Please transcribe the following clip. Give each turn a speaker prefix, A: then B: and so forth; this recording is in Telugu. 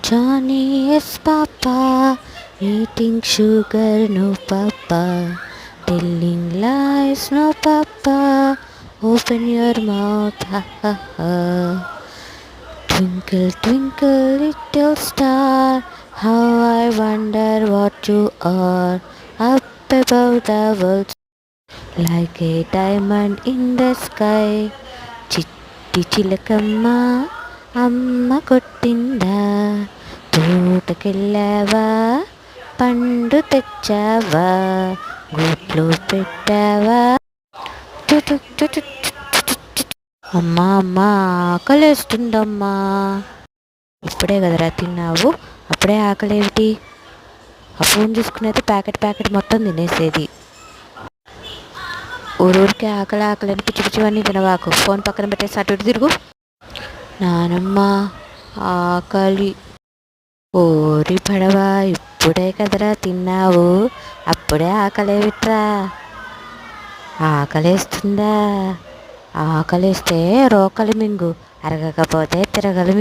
A: Johnny, yes, Papa. Eating sugar, no, Papa. Telling lies, no, Papa. Open your mouth, ha ha ha. Twinkle, twinkle, little star. How I wonder what you are. Up above the world, like a diamond in the sky. చిట్టి చిలకమ్మ అమ్మ కొట్టిందా దూతకెళ్ళావా పండు తెచ్చావా? గూట్లో పెట్టావా? టుటుక్ టుటుక్ అమ్మా అమ్మా ఆకలేస్తుందమ్మా. ఇప్పుడే కదరా తిన్నావు? అప్పుడే ఆకలేమిటి? ఆ ఫోన్ చూసుకునేది ప్యాకెట్ ప్యాకెట్ మొత్తం తినేసేది. ఊరూరికే ఆకలి ఆకలి అని పిచ్చి పిచ్చివన్నీ తినవాకు ఫోన్ పక్కన పెట్టేసి అటు ఇటు తిరుగు. నానమ్మ ఆకలి. ఓరి పడవా ఇప్పుడే కదరా తిన్నావు. అప్పుడే ఆకలేవిట్రా ఆకలేస్తుందా? ఆకలేస్తే రోకలి మింగు అరగకపోతే తిరగలి మింగు.